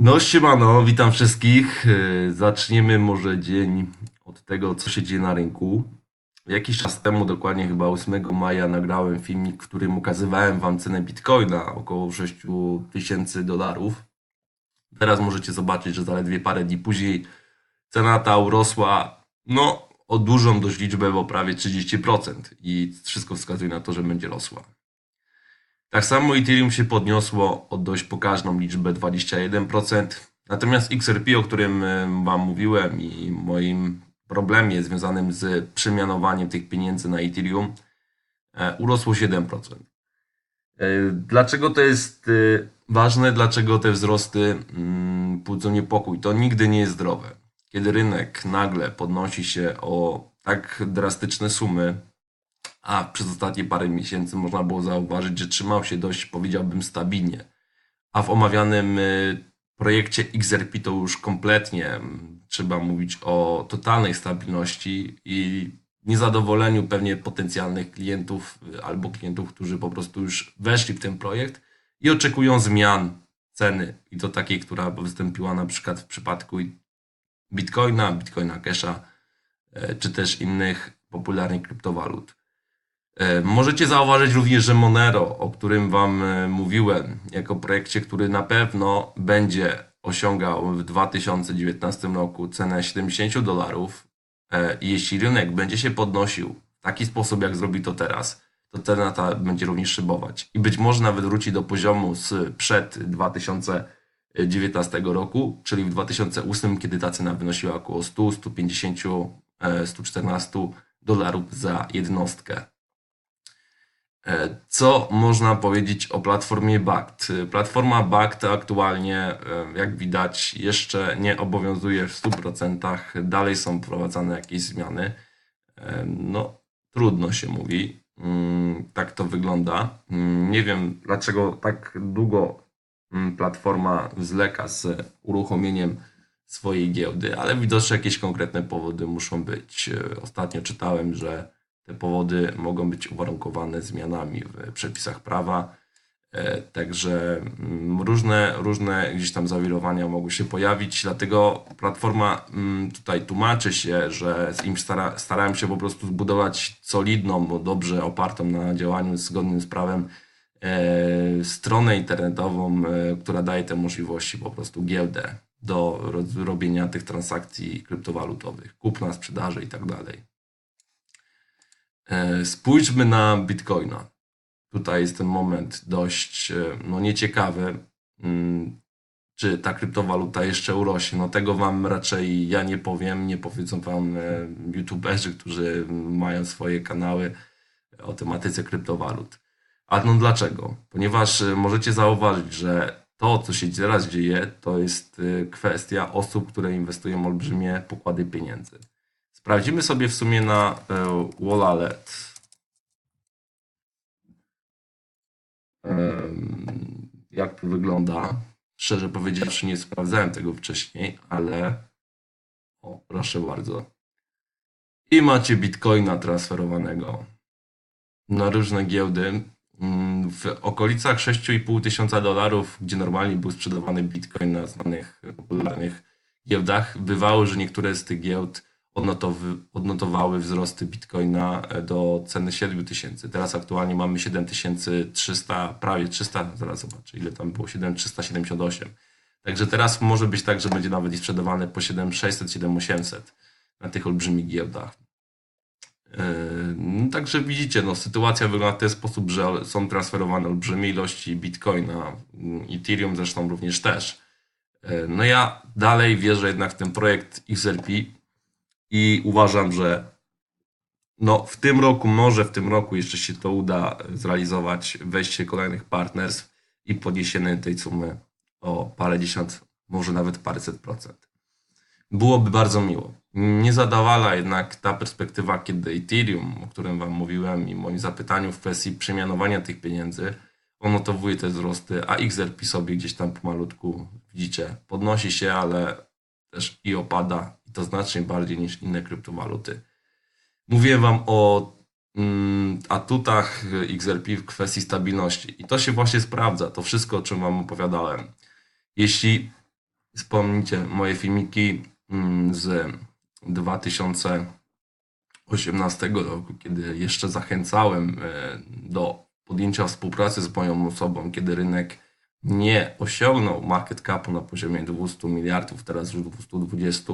No siemano, witam wszystkich. E, Zaczniemy może dzień od tego, co się dzieje na rynku. Jakiś czas temu, dokładnie chyba 8 maja, nagrałem filmik, w którym ukazywałem wam cenę Bitcoina, około 6 tysięcy dolarów. Teraz możecie zobaczyć, że zaledwie parę dni później cena ta urosła, no, o dużą dość liczbę, bo prawie 30% i wszystko wskazuje na to, że będzie rosła. Tak samo Ethereum się podniosło o dość pokaźną liczbę 21%. Natomiast XRP, o którym e, Wam mówiłem i moim problemie związanym z przemianowaniem tych pieniędzy na Ethereum, e, urosło 7%. E, Dlaczego to jest ważne? Dlaczego te wzrosty mm, budzą niepokój? To nigdy nie jest zdrowe. Kiedy rynek nagle podnosi się o tak drastyczne sumy, a przez ostatnie parę miesięcy można było zauważyć, że trzymał się dość, powiedziałbym, stabilnie. A w omawianym y, projekcie XRP to już kompletnie mm, trzeba mówić o totalnej stabilności i niezadowoleniu pewnie potencjalnych klientów y, albo klientów, którzy po prostu już weszli w ten projekt i oczekują zmian ceny i to takiej, która wystąpiła na przykład w przypadku Bitcoina, Bitcoina Casha, e, czy też innych popularnych kryptowalut. E, Możecie zauważyć również, że Monero, o którym Wam e, mówiłem, jako projekcie, który na pewno będzie osiągał w 2019 roku cenę 70 dolarów, e, jeśli rynek będzie się podnosił w taki sposób, jak zrobi to teraz, to cena ta będzie również szybować. I być może nawet wróci do poziomu sprzed 2019 roku, czyli w 2008, kiedy ta cena wynosiła około 100, 150, e, 114 dolarów za jednostkę. E, Co można powiedzieć o platformie BACT? Platforma BACT aktualnie, e, jak widać, jeszcze nie obowiązuje w 100%. Dalej są wprowadzane jakieś zmiany. E, No, trudno się mówi. Mm, Tak to wygląda. Mm, Nie wiem, dlaczego tak długo mm, platforma zwleka z uruchomieniem swojej giełdy, ale widocznie jakieś konkretne powody muszą być. Ostatnio czytałem, że te powody mogą być uwarunkowane zmianami w przepisach prawa. E, Także mm, różne, różne gdzieś tam zawirowania mogły się pojawić, dlatego platforma mm, tutaj tłumaczy się, że im stara, starałem się po prostu zbudować solidną, bo dobrze opartą na działaniu zgodnym z prawem e, stronę internetową, e, która daje te możliwości, po prostu giełdę do robienia tych transakcji kryptowalutowych, kupna, sprzedaży i tak dalej. E, Spójrzmy na Bitcoina. Tutaj jest ten moment dość e, no, nieciekawy. Mm, Czy ta kryptowaluta jeszcze urośnie? No tego wam raczej ja nie powiem, nie powiedzą wam e, youtuberzy, którzy mają swoje kanały o tematyce kryptowalut. A no dlaczego? Ponieważ możecie zauważyć, że to, co się teraz dzieje, to jest kwestia osób, które inwestują olbrzymie pokłady pieniędzy. Sprawdzimy sobie w sumie na e, Wallet. Em, Jak to wygląda? Szczerze powiedziawszy, nie sprawdzałem tego wcześniej, ale o, proszę bardzo. I macie bitcoina transferowanego na różne giełdy. Mm, W okolicach 6,5 tysiąca dolarów, gdzie normalnie był sprzedawany bitcoin na znanych, popularnych giełdach, bywało, że niektóre z tych giełd odnotowy, odnotowały wzrosty bitcoina e, do ceny 7 tysięcy. Teraz aktualnie mamy 7300, prawie 300, zaraz zobaczę ile tam było, 7378. Także teraz może być tak, że będzie nawet i sprzedawane po 7600, 7800 na tych olbrzymich giełdach. Yy, no, Także widzicie, no, sytuacja wygląda w ten sposób, że są transferowane olbrzymie ilości bitcoina, mm, Ethereum zresztą również też. Yy, No ja dalej wierzę jednak w ten projekt XRP i uważam, że no, w tym roku, może w tym roku jeszcze się to uda zrealizować, wejście kolejnych partnerstw i podniesienie tej sumy o parędziesiąt, może nawet paręset procent. Byłoby bardzo miło. Nie zadawala jednak ta perspektywa, kiedy Ethereum, o którym Wam mówiłem i moim zapytaniu w kwestii przemianowania tych pieniędzy, odnotowuje te wzrosty, a XRP sobie gdzieś tam pomalutku, widzicie, podnosi się, ale też i opada to znacznie bardziej niż inne kryptowaluty. Mówiłem Wam o mm, atutach XRP w kwestii stabilności i to się właśnie sprawdza, to wszystko, o czym Wam opowiadałem. Jeśli Wspomnijcie moje filmiki mm, z 2018 roku, kiedy jeszcze zachęcałem e, do podjęcia współpracy z moją osobą, kiedy rynek nie osiągnął market capu na poziomie 200 miliardów, teraz już 220.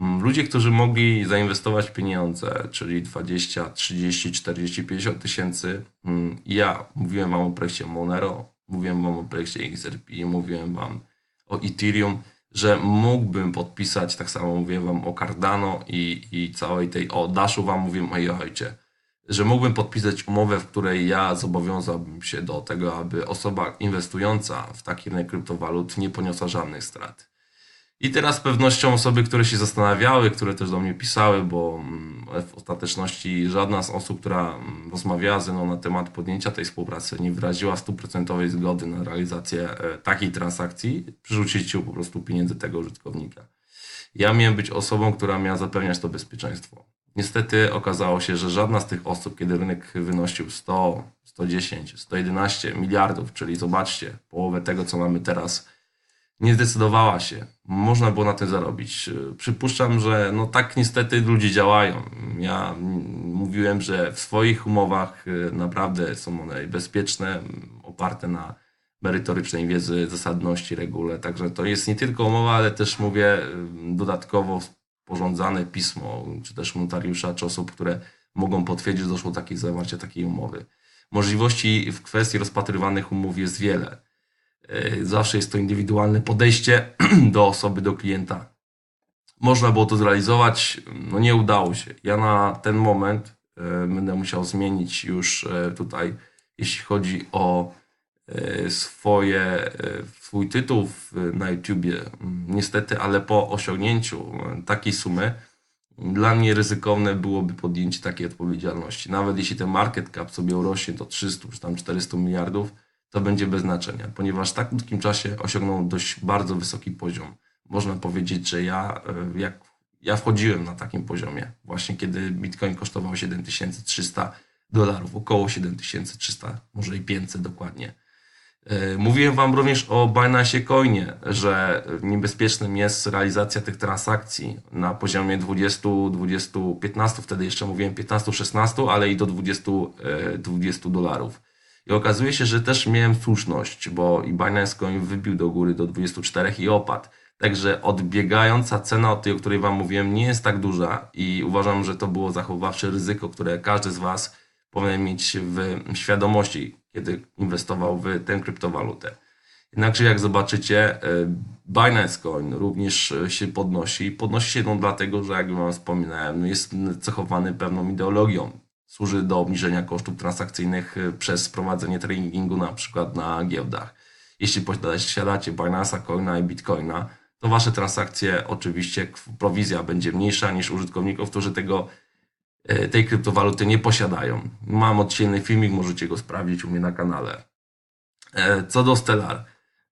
Mm, Ludzie, którzy mogli zainwestować pieniądze, czyli 20, 30, 40, 50 tysięcy. mm, Ja mówiłem wam o projekcie Monero, mówiłem wam o projekcie XRP, mówiłem wam o Ethereum, że mógłbym podpisać, tak samo mówiłem wam o Cardano i, i całej tej, o Dashu wam mówiłem o Jochojcie, że mógłbym podpisać umowę, w której ja zobowiązałbym się do tego, aby osoba inwestująca w taki rynek kryptowalut nie poniosła żadnych strat. I teraz z pewnością osoby, które się zastanawiały, które też do mnie pisały, bo mm, w ostateczności żadna z osób, która mm, rozmawiała ze mną na temat podjęcia tej współpracy, nie wyraziła stuprocentowej zgody na realizację e, takiej transakcji, przy użyciu po prostu pieniędzy tego użytkownika. Ja miałem być osobą, która miała zapewniać to bezpieczeństwo. Niestety okazało się, że żadna z tych osób, kiedy rynek wynosił 100, 110, 111 miliardów, czyli zobaczcie, połowę tego, co mamy teraz, nie zdecydowała się. Można było na tym zarobić. Przypuszczam, że no tak niestety ludzie działają. Ja mówiłem, że w swoich umowach yy, naprawdę są one bezpieczne, oparte na merytorycznej wiedzy, zasadności, regule. Także to jest nie tylko umowa, ale też mówię yy, dodatkowo sporządzane pismo, czy też notariusza, czy osób, które mogą potwierdzić, że doszło do takiej zawarcia takiej umowy. Możliwości w kwestii rozpatrywanych umów jest wiele. Yy, Zawsze jest to indywidualne podejście do osoby, do klienta. Można było to zrealizować, no nie udało się. Ja na ten moment e, będę musiał zmienić już e, tutaj, jeśli chodzi o e, swoje, e, swój tytuł na YouTubie. Mm, Niestety, ale po osiągnięciu e, takiej sumy, dla mnie ryzykowne byłoby podjęcie takiej odpowiedzialności. Nawet jeśli ten market cap sobie urośnie do 300 czy tam 400 miliardów, to będzie bez znaczenia, ponieważ w tak krótkim czasie osiągnął dość bardzo wysoki poziom. Można powiedzieć, że ja, e, jak, ja wchodziłem na takim poziomie, właśnie kiedy Bitcoin kosztował 7300 dolarów, około 7300, może i 500 dokładnie. E, Mówiłem Wam również o Binance Coinie, że niebezpiecznym jest realizacja tych transakcji na poziomie 20, 20, 15, wtedy jeszcze mówiłem 15, 16, ale i do 20, e, 20 dolarów. I okazuje się, że też miałem słuszność, bo i Binance Coin wybił do góry do 24 i opadł. Także odbiegająca cena od tej, o której Wam mówiłem, nie jest tak duża i uważam, że to było zachowawcze ryzyko, które każdy z Was powinien mieć w świadomości, kiedy inwestował w tę kryptowalutę. Jednakże jak zobaczycie, e, Binance Coin również e, się podnosi. Podnosi się no dlatego, że jak Wam wspominałem, jest cechowany pewną ideologią. Służy do obniżenia kosztów transakcyjnych e, przez prowadzenie tradingu na przykład na giełdach. Jeśli posiadacie Binance'a Coina i Bitcoina, to Wasze transakcje oczywiście prowizja będzie mniejsza niż użytkowników, którzy tego e, tej kryptowaluty nie posiadają. Mam odcięty filmik, możecie go sprawdzić u mnie na kanale. E, Co do Stellar,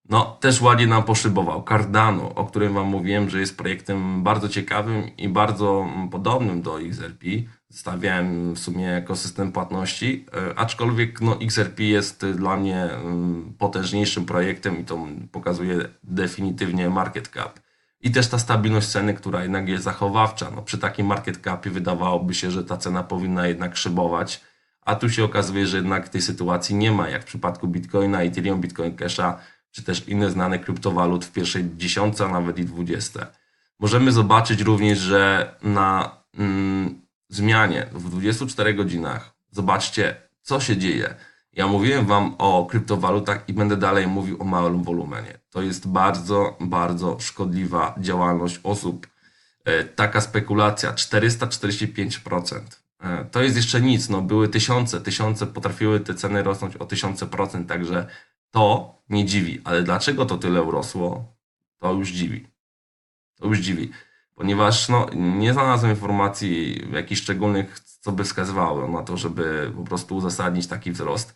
no też ładnie nam poszybował. Cardano, o którym Wam mówiłem, że jest projektem bardzo ciekawym i bardzo mm, podobnym do XRP. Stawiałem w sumie jako system płatności, e, aczkolwiek no, XRP jest dla mnie mm, potężniejszym projektem i to pokazuje definitywnie market cap. I też ta stabilność ceny, która jednak jest zachowawcza. No, przy takim market capie wydawałoby się, że ta cena powinna jednak szybować, a tu się okazuje, że jednak tej sytuacji nie ma, jak w przypadku Bitcoina, Ethereum, Bitcoin Casha, czy też inne znane kryptowalut w pierwszej dziesiątce, a nawet i dwudzieste. Możemy zobaczyć również, że na mm, zmianie w 24 godzinach, zobaczcie, co się dzieje. Ja mówiłem Wam o kryptowalutach i będę dalej mówił o małym wolumenie. To jest bardzo, bardzo szkodliwa działalność osób. E, Taka spekulacja 445%. E, To jest jeszcze nic, no były tysiące, tysiące, potrafiły te ceny rosnąć o tysiące procent, także to nie dziwi. Ale dlaczego to tyle urosło, to już dziwi. To już dziwi, ponieważ no, nie znalazłem informacji jakichś szczególnych, co by wskazywało na to, żeby po prostu uzasadnić taki wzrost.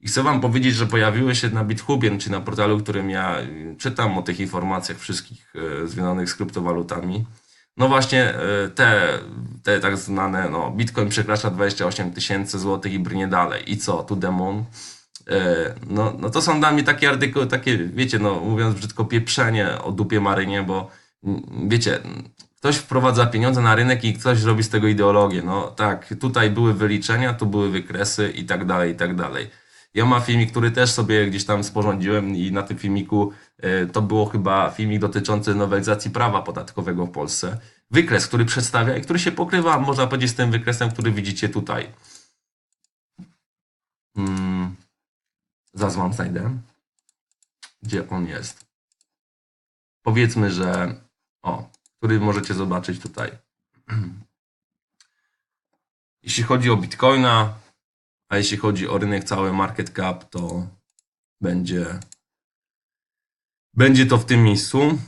I chcę Wam powiedzieć, że pojawiły się na BitHubie, czy na portalu, którym ja y, czytam o tych informacjach wszystkich y, związanych z kryptowalutami. No właśnie y, te, te tak znane, no Bitcoin przekracza 28 tysięcy złotych i brnie dalej. I co? Tu demon. No, no to są dla mnie takie artykuły, takie, wiecie, no mówiąc brzydko, pieprzenie o dupie Marynie, bo wiecie, ktoś wprowadza pieniądze na rynek i ktoś robi z tego ideologię. No tak, tutaj były wyliczenia, tu były wykresy i tak dalej, i tak dalej. Ja mam filmik, który też sobie gdzieś tam sporządziłem i na tym filmiku e, to było chyba filmik dotyczący nowelizacji prawa podatkowego w Polsce. Wykres, który przedstawia i który się pokrywa, można powiedzieć, z tym wykresem, który widzicie tutaj. Hmm. Zaraz wam znajdę. Gdzie on jest? Powiedzmy, że o, który możecie zobaczyć tutaj. Jeśli chodzi o Bitcoina, a jeśli chodzi o rynek cały market cap, to będzie będzie to w tym miejscu.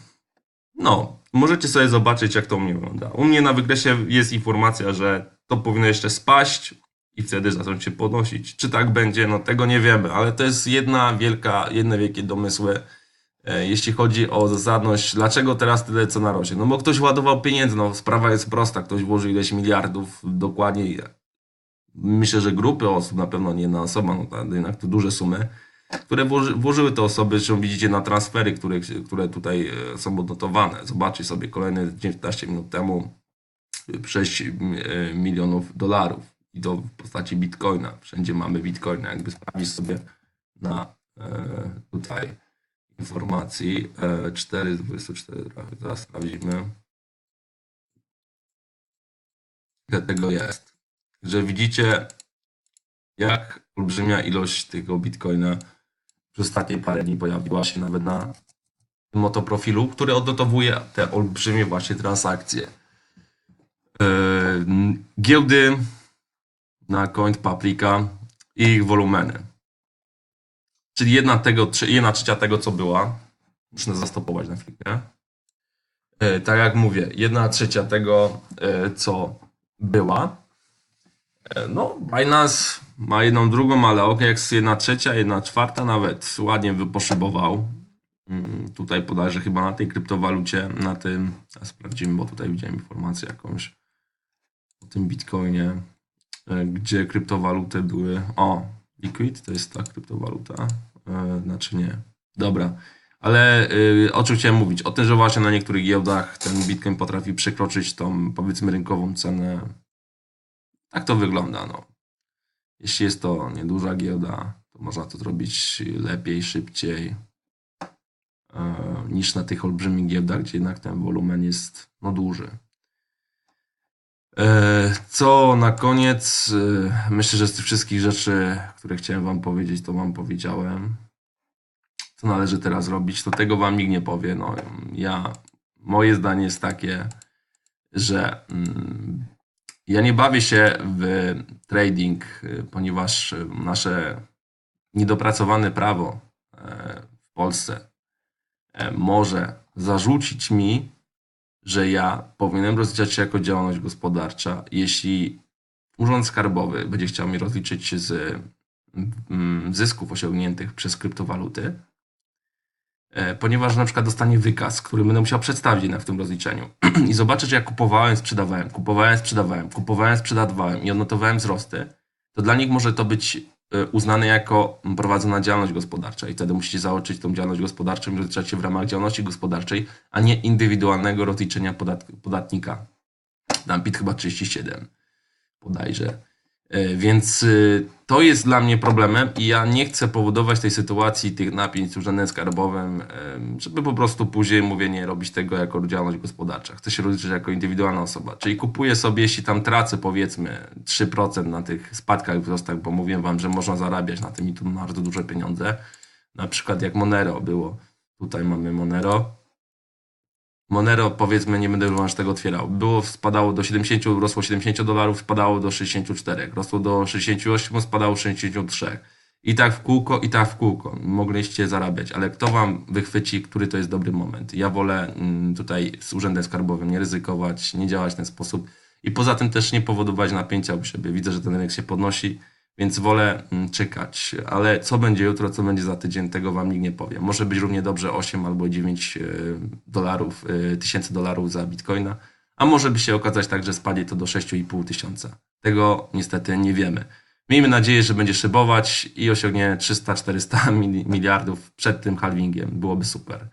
No, możecie sobie zobaczyć, jak to u mnie wygląda. U mnie na wykresie jest informacja, że to powinno jeszcze spaść i wtedy zacząć się podnosić. Czy tak będzie? No tego nie wiemy, ale to jest jedna wielka, jedne wielkie domysły, jeśli chodzi o zasadność, dlaczego teraz tyle co na rośnie. No bo ktoś ładował pieniędzy, no sprawa jest prosta, ktoś włożył ileś miliardów, dokładnie myślę, że grupy osób, na pewno nie jedna osoba, no to jednak to duże sumy, które włoży, włożyły te osoby, zresztą widzicie na transfery, które, które tutaj e, są odnotowane. Zobaczcie sobie kolejne 19 minut temu 6 e, milionów dolarów i to w postaci bitcoina. Wszędzie mamy bitcoina. Jakby sprawdzić sobie na e, tutaj informacji 4 z 24, zaraz sprawdzimy. Ile tego jest. Że widzicie, jak olbrzymia ilość tego bitcoina przez ostatnie parę dni pojawiła się nawet na tym oto profilu, który odnotowuje te olbrzymie właśnie transakcje. Yy, giełdy na Coin Paprika i ich wolumeny. Czyli jedna, tego, jedna trzecia tego, co była. Muszę zastopować na chwilkę. Yy, tak jak mówię, jedna trzecia tego, yy, co była. No, Binance ma jedną drugą, ale OKEX jedna trzecia, jedna czwarta nawet ładnie wyposzybował. Mm, tutaj podaję, chyba na tej kryptowalucie, na tym, sprawdzimy, bo tutaj widziałem informację jakąś o tym bitcoinie, e, gdzie kryptowaluty były. O, Liquid to jest ta kryptowaluta, e, znaczy nie. Dobra, ale yy, o czym chciałem mówić? O tym, że właśnie na niektórych giełdach ten bitcoin potrafi przekroczyć tą powiedzmy rynkową cenę. Tak to wygląda, no. Jeśli jest to nieduża giełda, to można to zrobić lepiej, szybciej e, niż na tych olbrzymich giełdach, gdzie jednak ten wolumen jest no, duży. E, co na koniec? E, myślę, że z tych wszystkich rzeczy, które chciałem Wam powiedzieć, to Wam powiedziałem. Co należy teraz robić, to tego Wam nikt nie powie. No, ja, moje zdanie jest takie, że mm, ja nie bawię się w trading, y, ponieważ nasze niedopracowane prawo e, w Polsce e, może zarzucić mi, że ja powinienem rozliczać się jako działalność gospodarcza, jeśli Urząd Skarbowy będzie chciał mi rozliczyć z mm, zysków osiągniętych przez kryptowaluty, E, ponieważ na przykład dostanie wykaz, który będę musiał przedstawić na w tym rozliczeniu. I zobaczę, że ja kupowałem, sprzedawałem, kupowałem, sprzedawałem, kupowałem, sprzedawałem i odnotowałem wzrosty, to dla nich może to być uznane jako prowadzona działalność gospodarcza i wtedy musicie zaoczyć tą działalność gospodarczą i rozliczać się w ramach działalności gospodarczej, a nie indywidualnego rozliczenia podat podatnika. Tam PIT chyba 37 bodajże. E, więc y, to jest dla mnie problemem i ja nie chcę powodować tej sytuacji, tych napięć z urzędem skarbowym, żeby po prostu później mówię, nie robić tego jako działalność gospodarcza. Chcę się rozliczyć jako indywidualna osoba. Czyli kupuję sobie, jeśli tam tracę powiedzmy 3% na tych spadkach, wzrostach, bo mówiłem wam, że można zarabiać na tym i tu bardzo duże pieniądze. Na przykład jak Monero było. Tutaj mamy Monero Monero, powiedzmy, nie będę już tego otwierał, było, spadało do 70, rosło 70 dolarów, spadało do 64, rosło do 68, spadało 63. I tak w kółko, i tak w kółko. Mogliście zarabiać, ale kto wam wychwyci, który to jest dobry moment? Ja wolę mm, tutaj z urzędem skarbowym nie ryzykować, nie działać w ten sposób i poza tym też nie powodować napięcia u siebie. Widzę, że ten rynek się podnosi, więc wolę mm, czekać, ale co będzie jutro, co będzie za tydzień, tego wam nikt nie powie. Może być równie dobrze 8 albo 9 e, dolarów, e, tysięcy dolarów za bitcoina, a może by się okazać tak, że spadnie to do 6,5 tysiąca. Tego niestety nie wiemy. Miejmy nadzieję, że będzie szybować i osiągnie 300-400 mili- miliardów przed tym halvingiem. Byłoby super.